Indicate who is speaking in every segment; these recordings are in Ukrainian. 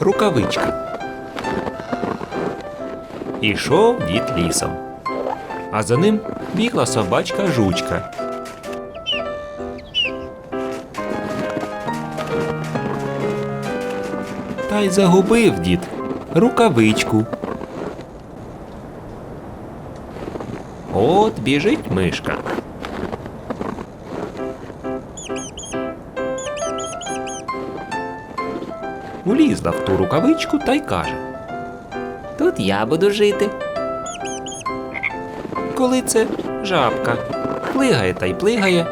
Speaker 1: рукавичка. Ішов дід лісом. А за ним бігла собачка жучка. Та й загубив дід рукавичку. От біжить мишка. Улізла в ту рукавичку та й каже.
Speaker 2: Тут я буду жити.
Speaker 1: Коли це жабка плигає та й плигає.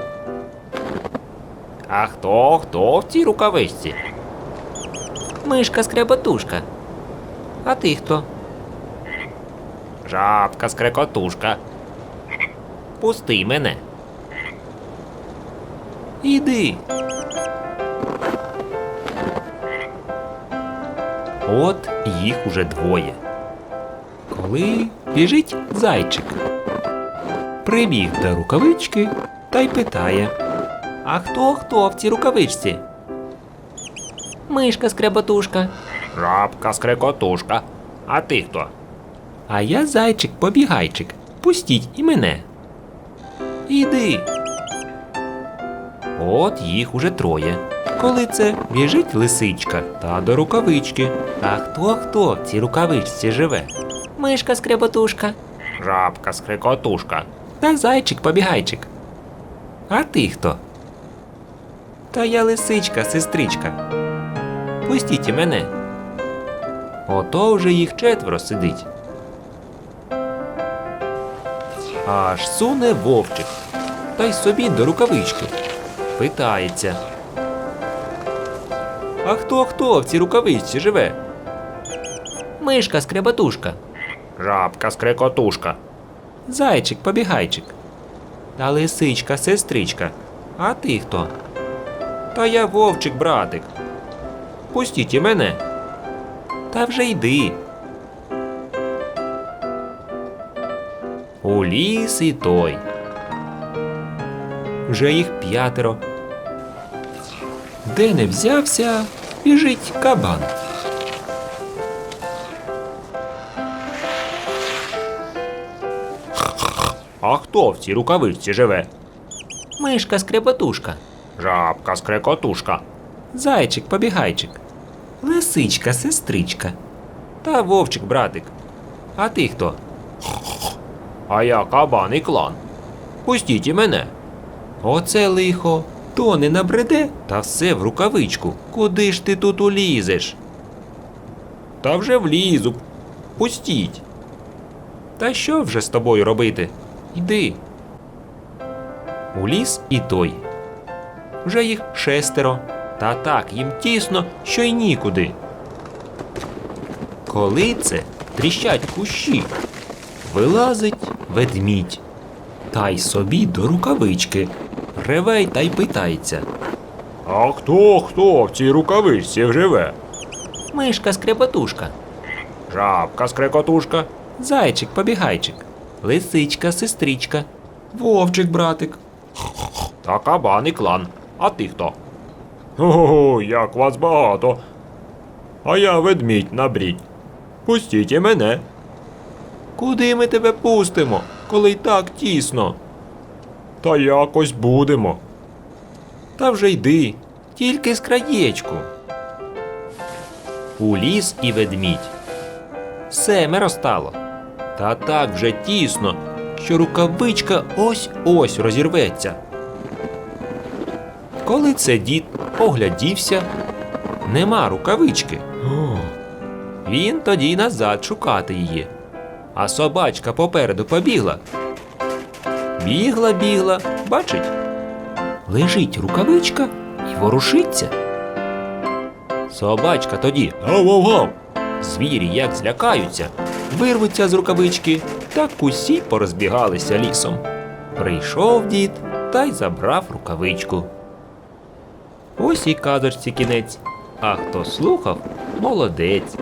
Speaker 1: А хто хто в цій рукавичці?
Speaker 2: Мишка скряботушка. А ти хто?
Speaker 1: Жабка скрекотушка. Пусти мене. Іди. От їх уже двоє. Коли біжить зайчик. Прибіг до рукавички та й питає. А хто хто в цій рукавичці?
Speaker 2: Мишка скряботушка.
Speaker 1: Жабка скрекотушка. А ти хто? А я зайчик побігайчик. Пустіть і мене. Іди. От їх уже троє. Коли це біжить лисичка та до рукавички. А хто хто в цій рукавичці живе?
Speaker 2: Мишка скряботушка.
Speaker 1: Жабка скрекотушка. Та зайчик побігайчик. А ти хто? Та я лисичка, сестричка. Пустіть і мене. Ото вже їх четверо сидить. Аж суне вовчик. Та й собі до рукавички. Питається. А хто хто в цій рукавичці живе?
Speaker 2: Мишка скряботушка.
Speaker 1: Жабка скрекотушка. Зайчик побігайчик. Та лисичка сестричка. А ти хто? Та я вовчик, братик. Пустіть і мене. Та вже йди. У ліс і той. Вже їх п'ятеро. Де не взявся, біжить кабан. А хто в цій рукавичці живе?
Speaker 2: Мишка скряботушка.
Speaker 1: Жабка скрекотушка. Зайчик побігайчик. Лисичка сестричка. Та вовчик братик. А ти хто? А я кабан і клан. Пустіть і мене. Оце лихо. То не набреде, та все в рукавичку. Куди ж ти тут улізеш? Та вже влізу. Пустіть. Та що вже з тобою робити? Йди. У ліс і той. Вже їх шестеро. Та так їм тісно, що й нікуди. Коли це тріщать кущі, вилазить ведмідь. Та й собі до рукавички. Реве й та й питається. А хто хто в цій рукавичці живе?
Speaker 2: Мишка скряботушка.
Speaker 1: Жабка скрекотушка. Зайчик побігайчик. Лисичка сестричка. Вовчик братик. Та кабан і клан. А ти хто? Ого, як вас багато. А я ведмідь набрідь. Пустіть і мене. Куди ми тебе пустимо, коли й так тісно? Та якось будемо. Та вже йди, тільки з краєчку. У ліс і ведмідь. Семеро стало. Та так вже тісно, що рукавичка ось-ось розірветься. Коли це дід оглядівся, нема рукавички. Він тоді назад шукати її. А собачка попереду побігла. Бігла, бігла, бачить. Лежить рукавичка і ворушиться. Собачка тоді гав-гав-гав. Звірі як злякаються, вирвуться з рукавички, так усі порозбігалися лісом. Прийшов дід та й забрав рукавичку. Ось і казочці кінець. А хто слухав, молодець.